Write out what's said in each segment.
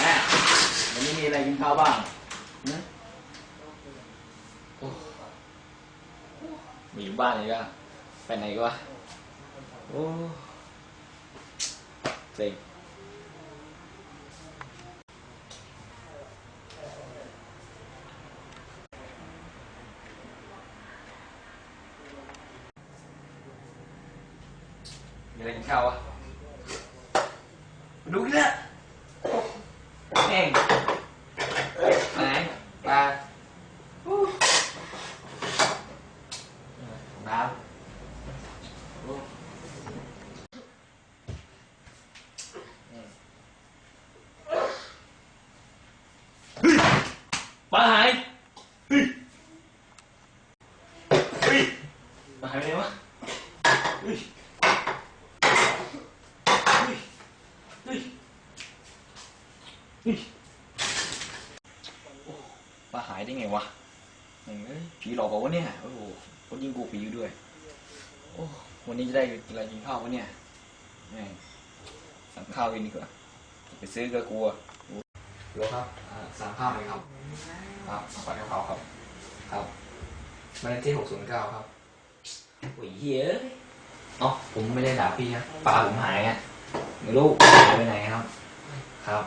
แม่วันนี้มีอะไรกินข้าวบ้างหึโอ้มีอยู่ บ้านเลยก็ไปไหนก็วะโอ้เซ็งมีอะไรกินข้าววะดูกันนะแห้งไหนปลาอู้น้ำโอ้เฮ้ย ปลาหายเฮ้ยเฮ้ยปลาหายไปไหนวะเฮ้ยเฮ้ยเฮ้ยเฮ้ยโอ้ปลาหายได้ไงวะแม่งเอ้ยผีหลอกเปล่าวะเนี่ย โอ้โหคนยิงกูผีอยู่ด้วย โอ้ วันนี้จะได้อะไรกินข้าววะเนี่ยแม่งสั่งข้าวกินดีกว่า ไปซื้อก็กลัวเดี๋ยวครับ อ่าสั่งข้าวเลยครับ ครับผัดกะเพราครับ ครับบ้านเลขที่หกศูนย์เก้าครับโอ้ยเฮ้ยเนาะผมไม่ได้ด่าพี่นะปลาผมหายไงไม่รู้หายไปไหนครับ ครับ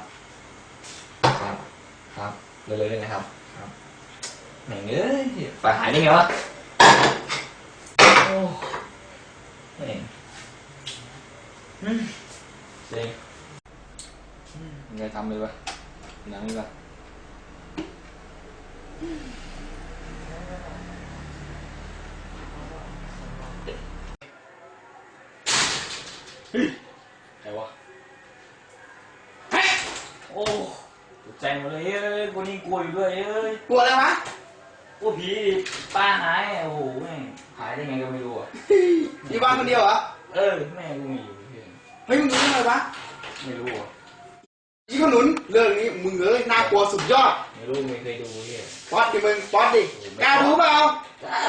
ครับ ครับเลยเลยๆนะครับ ครับแหม่งเอ้ยปลาหายได้ไงวะโอ้แหม่งอืมเจ๊งอืมยังไงทำเลยวะหนังนี่วะ ไหนวะเฮ้ยโอ้ตกใจหมดเลยเอ้ยคนนี้กลัวอยู่ด้วยเอ้ยกลัวอะไรวะกลัวผีปลาหายโอ้โหแม่งหายได้ไงก็ไม่รู้อะมีบ้านคนเดียวเหรอเออแม่งกูมีอยู่เพื่อนเฮ้ยมึงรู้อะไรวะไม่รู้อะยี่ขนุนเรื่องนี้มึงเอ้ยน่ากลัวสุดยอด ไม่รู้ไม่เคยดูเพื่อนป๊อตดิมึงป๊อตดิกล้าดูเปล่าอ่า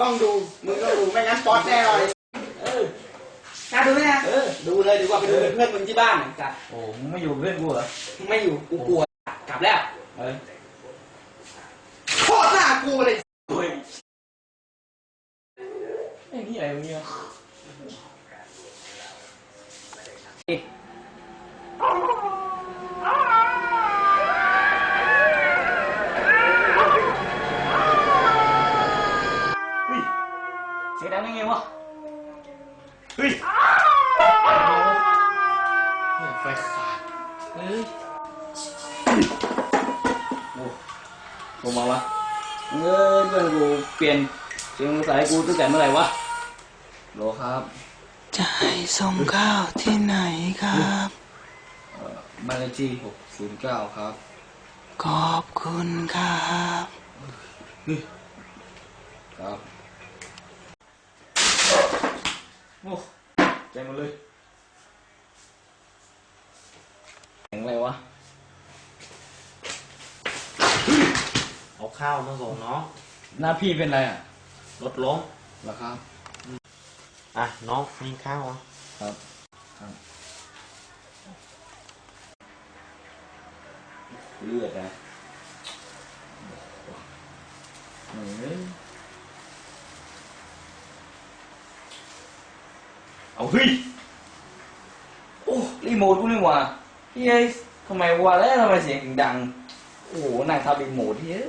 ต้องดูมึงต้องดูไม่งั้นป๊อตแน่เลยเออกล้าดูไหมนะเออ ดูเลยดีกว่าไปดูเป็นเพื่อนมึงที่บ้านกลับโอ้มึงไม่อยู่เพื่อนกูเหรอไม่อยู่กูกลัวกลับแล้ว เออ โคตรน่ากลัวเลย โอ้ยไอ้นี่อะไรวะเนี่ยเฮ้ยเสีย งดังได้ไงวะเฮ้ยเฮ้ยไฟขาดเฮ้ยโอ้ลงมาวะเงยเพื่อนกูเปลี่ยนเสียงสายกูตั้งแต่เมื่อไหร่วะโหลครับจะให้ส่งข้าวที่ไหนครับเอ่อบ้านเลขที่หกศูนย์เก้าครับ ขอบคุณครับ ครับ โอ้ใจหมดเลยแข็งอะไรวะ เอาข้าวมาส่งน้อง หน้าพี่เป็นไรอะรถล้มเหรอครับ อะ น้องมีข้าวอะครับครับเลือดนะเฮ้ย เอาเฮ้ยโอ้รีโมทกูนี่หว่าเฮ้ยทำไมวะแล้วทำไมเสียงถึงดัง โอ้โหนั่งทับรีโมทเฮ้ย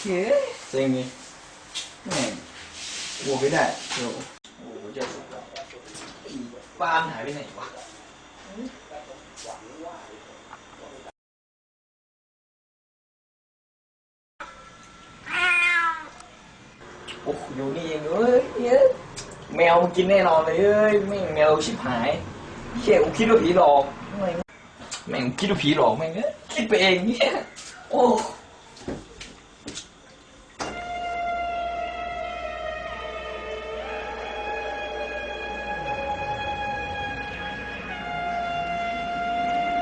เฮ้ยเซ็งนี่แม่งกลัวไม่ได้โอ้โหโอ้โหเจะสุดแล้วอีปานหายไปไหนวะโอ้โหอยู่นี่เองเอ้ยเฮ้ย แมวมันกินแน่นอนเลยเอ้ยแม่งแมวชิบหายเชี่ยกูคิดว่าผีหลอกแม่งคิดว่าผีหลอกแม่งเอ้ยคิดไปเองเนี่ยโอ้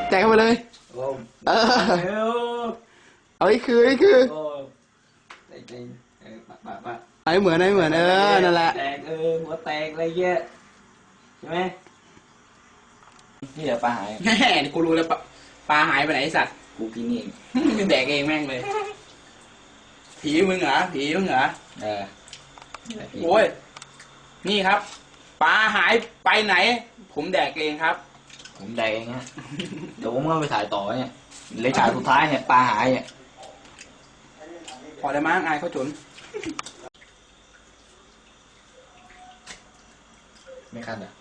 แจกเข้ไปเลยเออ เร็วาไอ้คือไอ้คือ ไอ้เหมือนไอ้เหมือนเออนั่นแหละแตกเออหัวแตกอะไรเงี้ยใช่ไหมนี่เหรอปลาหายแม่กูรู้แล้วปลาปลาหายไปไหนไอ้สัตว์กูกินนี่เองมึงแดกเองแม่งเลย ผีมึงเหรอผีมึงเหรอเออโอ้ยนี่ครับปลาหายไปไหน ผมแดกเองครับ ผมแดกเองฮะเดี๋ยวผมก็ไปถ่ายต่อเนี่ยเลยฉากสุดท้ายเนี่ยปลาหายเนี่ยพอได้มั้งอายเขาจน ไม่คันอะ